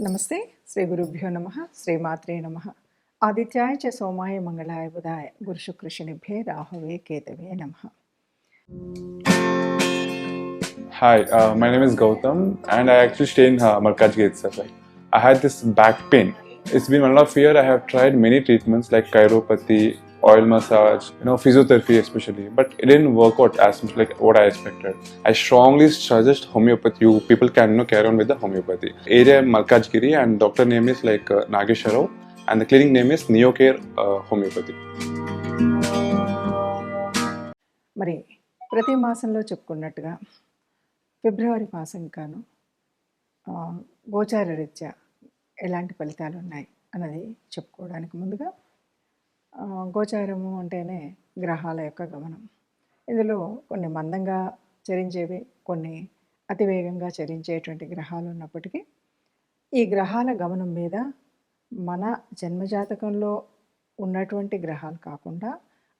नमस्ते श्री गुरुभ्यो नम श्रीमात्र नम ആദിത്യായ ച സോമായ മംഗളായ ബുധായ ഗുരുശുകൃഷ്ണഭ്യേ രാഹവേ കേതവേ നമ Hi, uh, my name is Gautam and I actually stay in uh, Markaj Gate Safai. I had this back pain. It's been a lot of years. I have tried many treatments like chiropathy, oil massage, you know, physiotherapy especially, but it didn't work out as much like what I expected. I strongly suggest homeopathy. You people can you know, carry on with the homeopathy. Area Malkajgiri and doctor name is like uh, Nagesharao, and the clinic name is Neocare uh, Homeopathy. మరి ప్రతి మాసంలో చెప్పుకున్నట్టుగా ఫిబ్రవరి మాసం కాను ఆ, గోచార రీత్యా ఎలాంటి ఫలితాలు ఉన్నాయి అన్నది చెప్పుకోవడానికి ముందుగా ఆ, గోచారము అంటేనే గ్రహాల యొక్క గమనం. ఇందులో కొన్ని మందంగా చరించేవి కొన్ని అతివేగంగా చరించేటువంటి గ్రహాలు ఉన్నప్పటికీ ఈ గ్రహాల గమనం మీద మన జన్మజాతకంలో ఉన్నటువంటి గ్రహాలు కాకుండా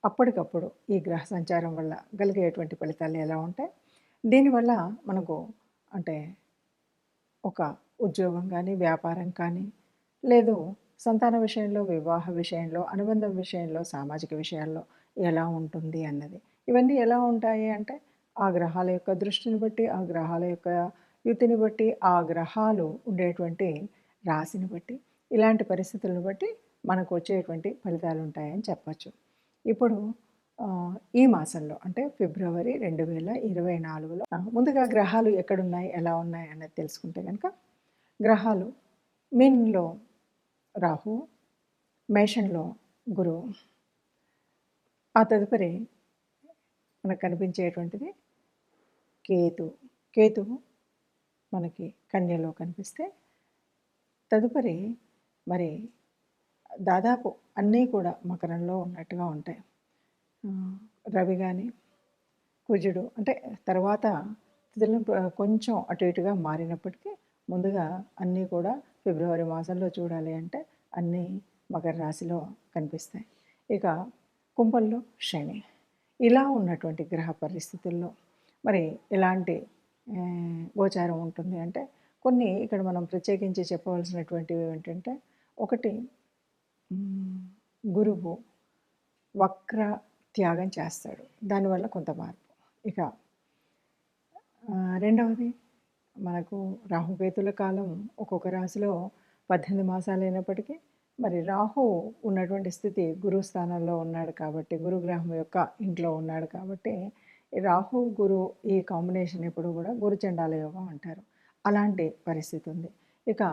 అప్పటికప్పుడు ఈ గ్రహ సంచారం వల్ల కలిగేటువంటి ఫలితాలు ఎలా ఉంటాయి? దీనివల్ల మనకు అంటే ఒక ఉద్యోగం కానీ వ్యాపారం కానీ లేదు సంతాన విషయంలో వివాహ విషయంలో అనుబంధం విషయంలో సామాజిక విషయాల్లో ఎలా ఉంటుంది అన్నది. ఇవన్నీ ఎలా ఉంటాయి అంటే ఆ గ్రహాల యొక్క దృష్టిని బట్టి ఆ గ్రహాల యొక్క యుతిని బట్టి ఆ గ్రహాలు ఉండేటువంటి రాశిని బట్టి ఇలాంటి పరిస్థితులను బట్టి మనకు వచ్చేటువంటి ఫలితాలు ఉంటాయని చెప్పచ్చు. ఇప్పుడు ఈ మాసంలో అంటే ఫిబ్రవరి రెండు వేల ఇరవై నాలుగులో ముందుగా గ్రహాలు ఎక్కడున్నాయి ఎలా ఉన్నాయి అనేది తెలుసుకుంటే కనుక గ్రహాలు మీన్లో రాహు మేషంలో గురువు. ఆ తదుపరి మనకు కనిపించేటువంటిది కేతు. కేతువు మనకి కన్యలో కనిపిస్తే తదుపరి మరి దాదాపు అన్నీ కూడా మకరంలో ఉన్నట్టుగా ఉంటాయి. రవి కానీ కుజుడు అంటే తర్వాత తిథులను కొంచెం అటు ఇటుగా మారినప్పటికీ ముందుగా అన్నీ కూడా ఫిబ్రవరి మాసంలో చూడాలి అంటే అన్నీ మకర రాశిలో కనిపిస్తాయి. ఇక కుంభంలో శని. ఇలా ఉన్నటువంటి గ్రహ పరిస్థితుల్లో మరి ఎలాంటి గోచారం ఉంటుంది అంటే కొన్ని ఇక్కడ మనం ప్రత్యేకించి చెప్పవలసినటువంటివి ఏంటంటే ఒకటి గురువు వక్ర త్యాగం చేస్తాడు. దానివల్ల కొంత మార్పు. ఇక రెండవది మనకు రాహుకేతుల కాలం ఒక్కొక్క రాశిలో పద్దెనిమిది మాసాలు అయినప్పటికీ మరి రాహు ఉన్నటువంటి స్థితి గురు స్థానంలో ఉన్నాడు కాబట్టి గురుగ్రహం యొక్క ఇంట్లో ఉన్నాడు కాబట్టి రాహు గురు ఈ కాంబినేషన్ ఎప్పుడు కూడా గురుచండాల యోగం అంటారు. అలాంటి పరిస్థితి ఉంది. ఇక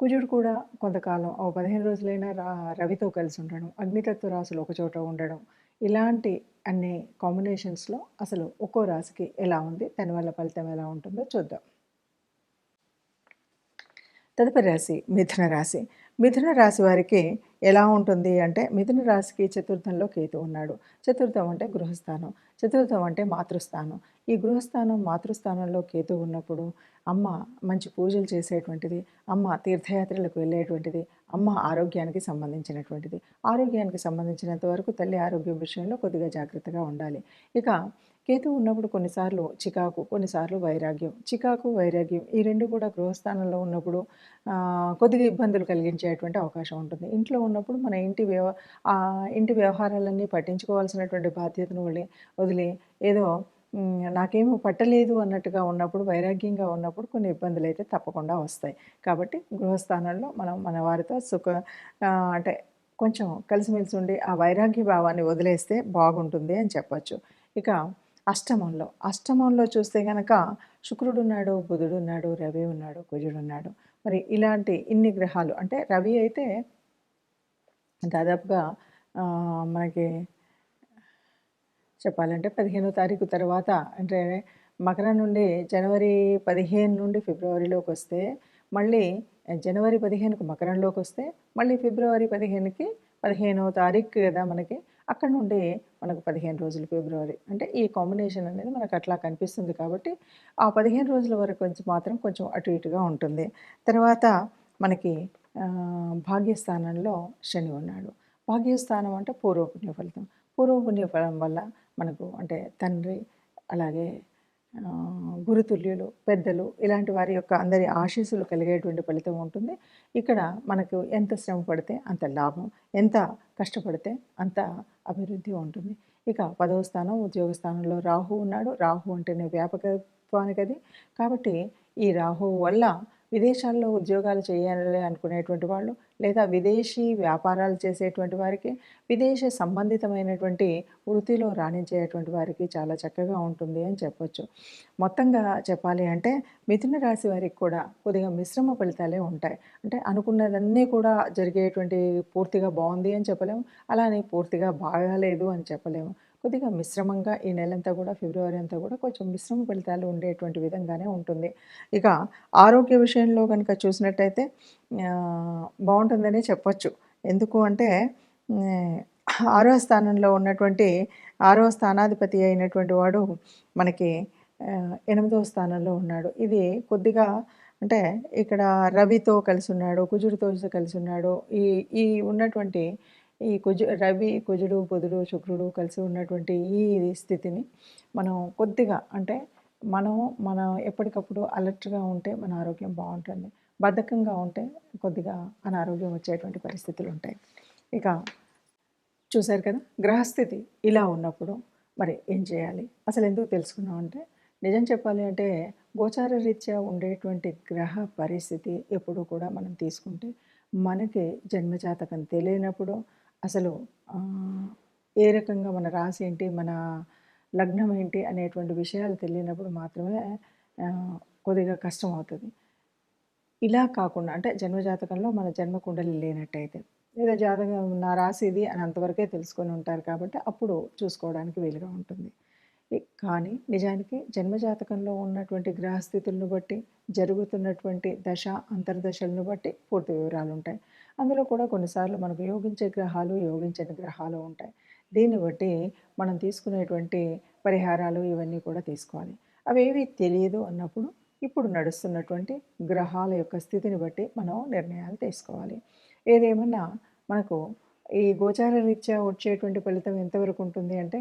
కుజుడు కూడా కొంతకాలం ఓ పదిహేను రోజులైనా రా రవితో కలిసి ఉండడం అగ్నితత్వ రాశులు ఒక చోట ఉండడం ఇలాంటి అన్ని కాంబినేషన్స్లో అసలు ఒక్కో రాశికి ఎలా ఉంది దాని వల్ల ఫలితం ఎలా ఉంటుందో చూద్దాం. తదుపరి రాశి మిథున రాశి. మిథున రాశి వారికి ఎలా ఉంటుంది అంటే మిథున రాశికి చతుర్థంలో కేతు ఉన్నాడు. చతుర్థం అంటే గృహస్థానం చతుర్థం అంటే మాతృస్థానం. ఈ గృహస్థానం మాతృస్థానంలో కేతు ఉన్నప్పుడు అమ్మ మంచి పూజలు చేసేటువంటిది అమ్మ తీర్థయాత్రలకు వెళ్ళేటువంటిది అమ్మ ఆరోగ్యానికి సంబంధించినటువంటిది. ఆరోగ్యానికి సంబంధించినంత వరకు తల్లి ఆరోగ్యం విషయంలో కొద్దిగా జాగ్రత్తగా ఉండాలి. ఇక కేతు ఉన్నప్పుడు కొన్నిసార్లు చికాకు కొన్నిసార్లు వైరాగ్యం. చికాకు వైరాగ్యం ఈ రెండు కూడా గృహస్థానంలో ఉన్నప్పుడు కొద్దిగా ఇబ్బందులు కలిగించేటువంటి అవకాశం ఉంటుంది. ఇంట్లో ఉన్నప్పుడు మన ఇంటి వ్యవ ఇంటి వ్యవహారాలన్నీ పట్టించుకోవాల్సినటువంటి బాధ్యతను వదిలి వదిలి ఏదో నాకేమో పట్టలేదు అన్నట్టుగా ఉన్నప్పుడు వైరాగ్యంగా ఉన్నప్పుడు కొన్ని ఇబ్బందులు అయితే తప్పకుండా వస్తాయి. కాబట్టి గృహస్థానంలో మనం మన వారితో సుఖ అంటే కొంచెం కలిసిమెలిసి ఉండి ఆ వైరాగ్య భావాన్ని వదిలేస్తే బాగుంటుంది అని చెప్పొచ్చు. ఇక అష్టమంలో. అష్టమంలో చూస్తే కనుక శుక్రుడు ఉన్నాడు బుధుడు ఉన్నాడు రవి ఉన్నాడు కుజుడు ఉన్నాడు. మరి ఇలాంటి ఇన్ని గ్రహాలు అంటే రవి అయితే దాదాపుగా మనకి చెప్పాలంటే పదిహేనో తారీఖు తర్వాత అంటే మకరం నుండి జనవరి పదిహేను నుండి ఫిబ్రవరిలోకి వస్తే మళ్ళీ జనవరి పదిహేనుకు మకరంలోకి వస్తే మళ్ళీ ఫిబ్రవరి పదిహేనుకి పదిహేనో తారీఖు కదా మనకి అక్కడ నుండి మనకు పదిహేను రోజులు ఫిబ్రవరి అంటే ఈ కాంబినేషన్ అనేది మనకు అట్లా కనిపిస్తుంది కాబట్టి ఆ పదిహేను రోజుల వరకు కొంచెం మాత్రం కొంచెం అటు ఇటుగా ఉంటుంది. తర్వాత మనకి భాగ్యస్థానంలో శని ఉన్నాడు. భాగ్యస్థానం అంటే పూర్వపుణ్య ఫలితం పూర్వపుణ్య ఫలం వల్ల మనకు అంటే తండ్రి అలాగే గురుతుల్యులు పెద్దలు ఇలాంటి వారి యొక్క అందరి ఆశీస్సులు కలిగేటువంటి ఫలితం ఉంటుంది. ఇక్కడ మనకు ఎంత శ్రమ పడితే అంత లాభం ఎంత కష్టపడితే అంత అభివృద్ధి ఉంటుంది. ఇక పదవ స్థానం ఉద్యోగ స్థానంలో రాహు ఉన్నాడు. రాహు అంటేనే వ్యాపకత్వానికి అది. కాబట్టి ఈ రాహు వల్ల విదేశాల్లో ఉద్యోగాలు చేయాలి అనుకునేటువంటి వాళ్ళు లేదా విదేశీ వ్యాపారాలు చేసేటువంటి వారికి విదేశ సంబంధితమైనటువంటి వృత్తిలో రాణించేటువంటి వారికి చాలా చక్కగా ఉంటుంది అని చెప్పొచ్చు. మొత్తంగా చెప్పాలి అంటే మిథున రాశి వారికి కూడా కొద్దిగా మిశ్రమ ఫలితాలే ఉంటాయి. అంటే అనుకున్నదన్నీ కూడా జరిగేటువంటి పూర్తిగా బాగుంది అని చెప్పలేము. అలానే పూర్తిగా బాగాలేదు అని చెప్పలేము. కొద్దిగా మిశ్రమంగా ఈ నెలంతా కూడా ఫిబ్రవరి అంతా కూడా కొంచెం మిశ్రమ ఫలితాలు ఉండేటువంటి విధంగానే ఉంటుంది. ఇక ఆరోగ్య విషయంలో కనుక చూసినట్టయితే బాగుంటుందనే చెప్పొచ్చు. ఎందుకు అంటే ఆరో స్థానంలో ఉన్నటువంటి ఆరో స్థానాధిపతి అయినటువంటి వాడు మనకి ఎనిమిదవ స్థానంలో ఉన్నాడు. ఇది కొద్దిగా అంటే ఇక్కడ రవితో కలిసి ఉన్నాడు కుజుడితో కలిసి ఉన్నాడు. ఈ ఈ ఉన్నటువంటి ఈ కుజు రవి కుజుడు బుధుడు శుక్రుడు కలిసి ఉన్నటువంటి ఈ స్థితిని మనం కొద్దిగా అంటే మనం మనం ఎప్పటికప్పుడు అలర్ట్గా ఉంటే మన ఆరోగ్యం బాగుంటుంది. బద్ధకంగా ఉంటే కొద్దిగా అనారోగ్యం వచ్చేటువంటి పరిస్థితులు ఉంటాయి. ఇక చూశారు కదా గ్రహస్థితి ఇలా ఉన్నప్పుడు మరి ఏం చేయాలి? అసలు ఎందుకు తెలుసుకున్నాం అంటే నిజం చెప్పాలి అంటే గోచార రీత్యా ఉండేటువంటి గ్రహ పరిస్థితి ఎప్పుడు కూడా మనం తీసుకుంటే మనకి జన్మజాతకం తెలియనప్పుడు అసలు ఏ రకంగా మన రాశి ఏంటి మన లగ్నం ఏంటి అనేటువంటి విషయాలు తెలియనప్పుడు మాత్రమే కొద్దిగా కష్టం అవుతుంది ఇలా కాకుండా అంటే జన్మజాతకంలో మన జన్మ కుండలి లేనట్టయితే లేదా జాతకం నా రాశి ఇది అని అంతవరకే తెలుసుకొని ఉంటారు కాబట్టి అప్పుడు చూసుకోవడానికి వీలుగా ఉంటుంది. కానీ నిజానికి జన్మజాతకంలో ఉన్నటువంటి గ్రహస్థితులను బట్టి జరుగుతున్నటువంటి దశ అంతర్దశలను బట్టి పూర్తి వివరాలు ఉంటాయి. అందులో కూడా కొన్నిసార్లు మనకు యోగించే గ్రహాలు యోగించని గ్రహాలు ఉంటాయి. దీన్ని బట్టి మనం తీసుకునేటువంటి పరిహారాలు ఇవన్నీ కూడా తీసుకోవాలి. అవేవి తెలియదు అన్నప్పుడు ఇప్పుడు నడుస్తున్నటువంటి గ్రహాల యొక్క స్థితిని బట్టి మనం నిర్ణయాలు తీసుకోవాలి. ఏదేమన్నా మనకు ఈ గోచార రీత్యా వచ్చేటువంటి ఫలితం ఎంతవరకు ఉంటుంది అంటే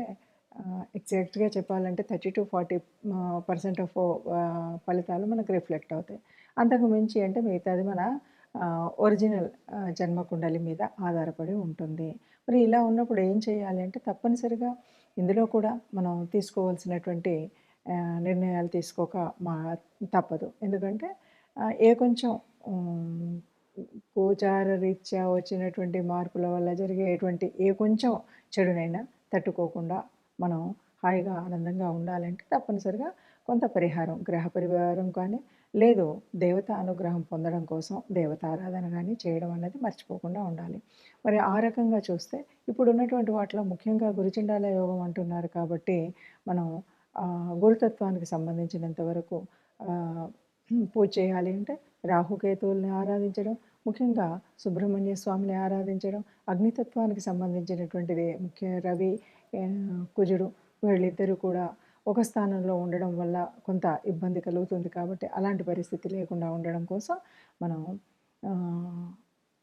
ఎగ్జాక్ట్గా చెప్పాలంటే thirty to forty percent of ఫలితాలు మనకు రిఫ్లెక్ట్ అవుతాయి. అంతకు మించి అంటే మిగతాది మన ఒరిజినల్ జన్మ కుండలి మీద ఆధారపడి ఉంటుంది. మరి ఇలా ఉన్నప్పుడు ఏం చేయాలి అంటే తప్పనిసరిగా ఇందులో కూడా మనం తీసుకోవాల్సినటువంటి నిర్ణయాలు తీసుకోక మా తప్పదు. ఎందుకంటే ఏ కొంచెం గోచార రీత్యా వచ్చినటువంటి మార్పుల వల్ల జరిగేటువంటి ఏ కొంచెం చెడునైనా తట్టుకోకుండా మనం హాయిగా ఆనందంగా ఉండాలంటే తప్పనిసరిగా కొంత పరిహారం గ్రహ పరిహారం కానీ లేదు దేవత అనుగ్రహం పొందడం కోసం దేవత ఆరాధన కానీ చేయడం అనేది మర్చిపోకుండా ఉండాలి. మరి ఆ రకంగా చూస్తే ఇప్పుడు ఉన్నటువంటి వాటిలో ముఖ్యంగా గురుచిండాల యోగం అంటున్నారు కాబట్టి మనం గురుతత్వానికి సంబంధించినంత వరకు పూజ చేయాలి అంటే రాహుకేతువుల్ని ఆరాధించడం ముఖ్యంగా సుబ్రహ్మణ్య స్వామిని ఆరాధించడం అగ్నితత్వానికి సంబంధించినటువంటిది ముఖ్య రవి కుజుడు వీళ్ళిద్దరూ కూడా ఒక స్థానంలో ఉండడం వల్ల కొంత ఇబ్బంది కలుగుతుంది కాబట్టి అలాంటి పరిస్థితి లేకుండా ఉండడం కోసం మనం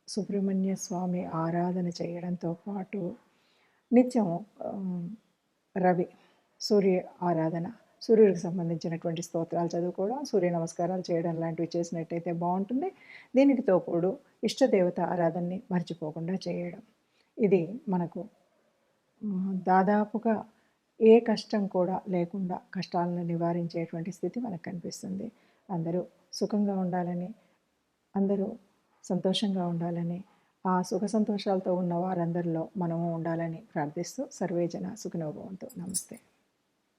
సుబ్రహ్మణ్య స్వామి ఆరాధన చేయడంతో పాటు నిత్యం రవి సూర్య ఆరాధన సూర్యుడికి సంబంధించినటువంటి స్తోత్రాలు చదువుకోవడం సూర్య నమస్కారాలు చేయడం లాంటివి చేసినట్టయితే బాగుంటుంది. దీనికి తోపుడు ఇష్టదేవత ఆరాధనని మర్చిపోకుండా చేయడం. ఇది మనకు దాదాపుగా ఏ కష్టం కూడా లేకుండా కష్టాలను నివారించేటువంటి స్థితి మనకు కనిపిస్తుంది. అందరూ సుఖంగా ఉండాలని అందరూ సంతోషంగా ఉండాలని ఆ సుఖ సంతోషాలతో ఉన్న వారందరిలో మనము ఉండాలని ప్రార్థిస్తూ సర్వేజన సుఖనోభవంతో నమస్తే.